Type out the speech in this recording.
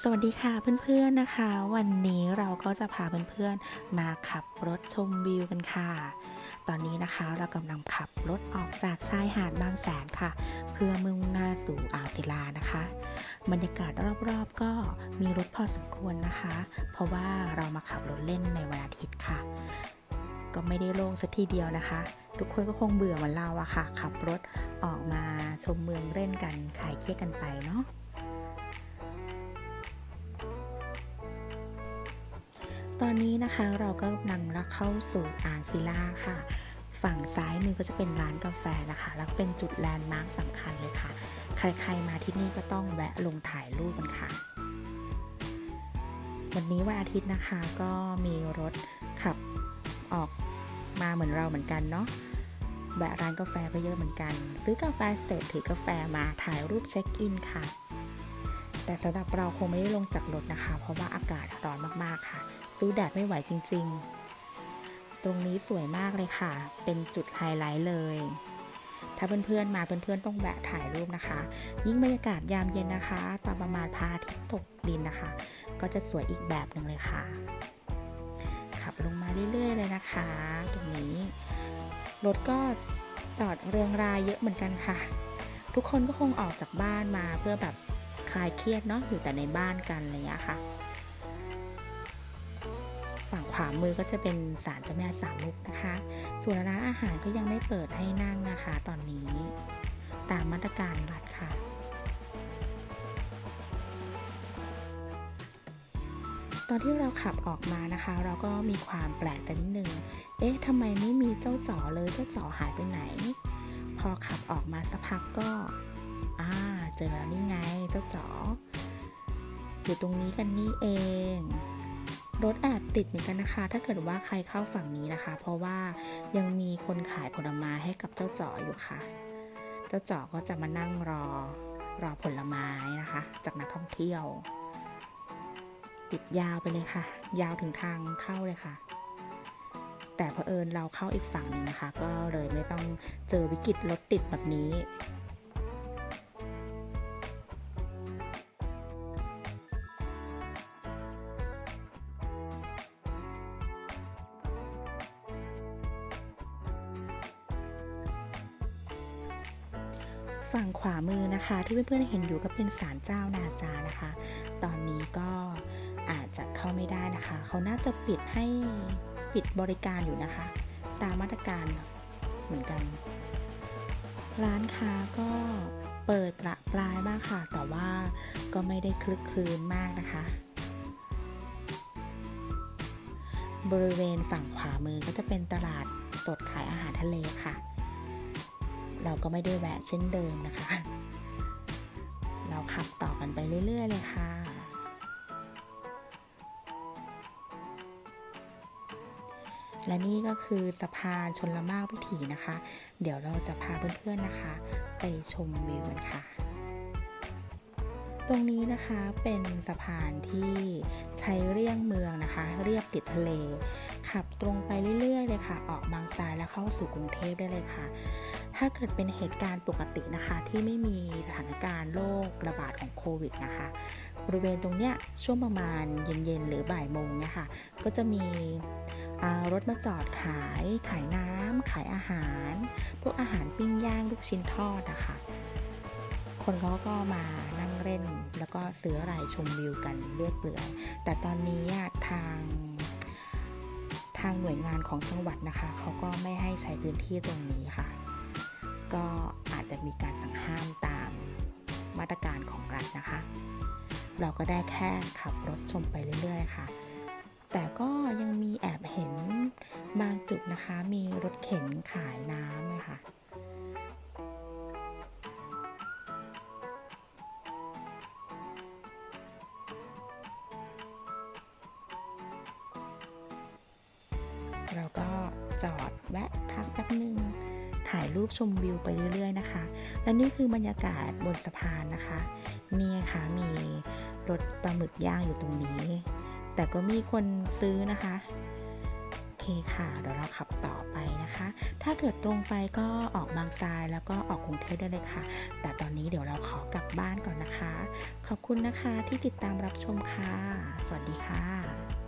สวัสดีค่ะเพื่อนๆนะคะ วันนี้เราก็จะพาเพื่อนๆมาขับรถชมวิวกันค่ะ ตอนนี้นะคะเรากำลังขับรถออกจากชายหาดบางแสนค่ะ เพื่อมุ่งหน้าสู่อ่าวศิลานะคะ บรรยากาศรอบๆก็มีรถพอสมควรนะคะ เพราะว่าเรามาขับรถเล่นในวันอาทิตย์ค่ะ ก็ไม่ได้โล่งสักทีเดียวนะคะ ทุกคนก็คงเบื่อเหมือนเราอะค่ะ ขับรถออกมาชมเมืองเล่นกันขายเครียดกันไปเนาะ ตอนนี้นะคะเราก็กำลังเข้าสู่อ่างศิลาค่ะ ฝั่งซ้ายมือก็จะเป็นร้านกาแฟนะคะ แล้วเป็นจุดแลนด์มาร์คสำคัญเลยค่ะ ใครๆมาที่นี่ก็ต้องแวะลงถ่ายรูปกันค่ะ วันนี้วันอาทิตย์นะคะก็มีรถขับออกมาเหมือนเราเหมือนกันเนาะแวะร้านกาแฟก็เยอะเหมือนกัน ซื้อกาแฟเสร็จถือกาแฟมาถ่ายรูปเช็คอินค่ะ แต่สำหรับเราคงไม่ได้ลงจากรถนะคะ เพราะว่าอากาศร้อนมากๆค่ะ สู้แดดไม่ไหวจริง ๆ ตรงนี้สวยมากเลยค่ะ เป็นจุดไฮไลท์เลย ถ้าเพื่อนๆมาเพื่อนๆต้องแวะถ่ายรูปนะคะ ยิ่งบรรยากาศยามเย็นนะคะ ตอนประมาณพระอาทิตย์ตกดินนะคะ ก็จะสวยอีกแบบหนึ่งเลยค่ะ ขับลงมาเรื่อยๆเลยนะคะ ตรงนี้ รถก็จอดเรียงรายเยอะเหมือนกันค่ะ ทุกคนก็คงออกจากบ้านมาเพื่อแบบ ลายเครียดเนาะอยู่แต่ในบ้านกันอะไรอย่างเงี้ยค่ะ ฝั่งขวามือก็จะเป็นศาลเจ้าแม่สามมุกนะคะ ส่วนร้านอาหารก็ยังไม่เปิดให้นั่งนะคะ ตอนนี้ตามมาตรการรัฐค่ะตอนที่เราขับออกมานะคะ เราก็มีความแปลกใจนิดนึง เอ๊ะทำไมไม่มีเจ้าจ๋อเลย เจ้าจ๋อหายไปไหน พอขับออกมาสักพักก็ อ่าเจอแล้วนี่ไงเจ้าจ๋ออยู่ตรงนี้กันนี่เอง รถแอบติดเหมือนกันนะคะ ถ้าเกิดว่าใครเข้าฝั่งนี้นะคะ เพราะว่ายังมีคนขายผลไม้ให้กับเจ้าจ๋ออยู่ค่ะ เจ้าจ๋อก็จะมานั่งรอรอผลไม้นะคะ จากนักท่องเที่ยว ติดยาวไปเลยค่ะ ยาวถึงทางเข้าเลยค่ะ แต่เผอิญเราเข้าอีกฝั่งหนึงนะคะ ก็เลยไม่ต้องเจอวิกฤตรถติดแบบนี้ ฝั่งขวามือนะคะ ที่เพื่อนๆเห็นอยู่ก็เป็นศาลเจ้านาจานะคะ ตอนนี้ก็อาจจะเข้าไม่ได้นะคะ เขาน่าจะปิดให้ปิดบริการอยู่นะคะ ตามมาตรการเหมือนกัน ร้านค้าก็เปิดประปรายบ้างค่ะ แต่ว่าก็ไม่ได้คลึกคลืนมากนะคะ บริเวณฝั่งขวามือก็จะเป็นตลาดสดขายอาหารทะเลค่ะ เราก็ไม่ได้แวะเช่นเดิมนะคะ เราขับต่อกันไปเรื่อย ๆ เลยค่ะ และนี่ก็คือสะพานชนละมากวิถีนะคะ เดี๋ยวเราจะพาเพื่อนๆนะคะ ไปชมวิวกันค่ะ ตรงนี้นะคะเป็นสะพานที่ใช้เลี่ยงเมืองนะคะ เรียบติดทะเล ขับตรงไปเรื่อยๆเลยค่ะ ออกบางซ้ายแล้วเข้าสู่กรุงเทพได้เลยค่ะ ถ้าเกิดเป็นเหตุการณ์ปกตินะคะ ที่ไม่มีสถานการณ์โรคระบาดของโควิดนะคะบริเวณตรงเนี้ยช่วงประมาณเย็นๆ หรือบ่ายโมงเนี่ยค่ะ ก็จะมีรถมาจอดขาย ขายน้ำขายอาหาร พวกอาหารปิ้งย่างลูกชิ้นทอดนะคะ คนเขาก็มานั่งเล่น แล้วก็ซื้ออะไรชมวิวกันเรียบเปื่อยแต่ตอนนี้ทางทางหน่วยงานของจังหวัดนะคะเขาก็ไม่ให้ใช้พื้นที่ตรงนี้ค่ะ ก็อาจจะมีการสั่งห้ามตามมาตรการของรัฐนะคะ เราก็ได้แค่ขับรถชมไปเรื่อยๆค่ะ แต่ก็ยังมีแอบเห็นบางจุดนะคะ มีรถเข็นขายน้ำเลยค่ะ จอดแวะพักแป๊บหนึ่งถ่ายรูปชมวิวไปเรื่อย ๆ นะคะ และนี่คือบรรยากาศบนสะพานนะคะ นี่ค่ะมีรถปลาหมึกย่างอยู่ตรงนี้ แต่ก็มีคนซื้อนะคะ โอเคค่ะ เดี๋ยวเราขับต่อไปนะคะ ถ้าเกิดตรงไปก็ออกบางทรายแล้วก็ออกกรุงเทพได้เลยค่ะ แต่ตอนนี้เดี๋ยวเราขอกลับบ้านก่อนนะคะ ขอบคุณนะคะที่ติดตามรับชมค่ะ สวัสดีค่ะ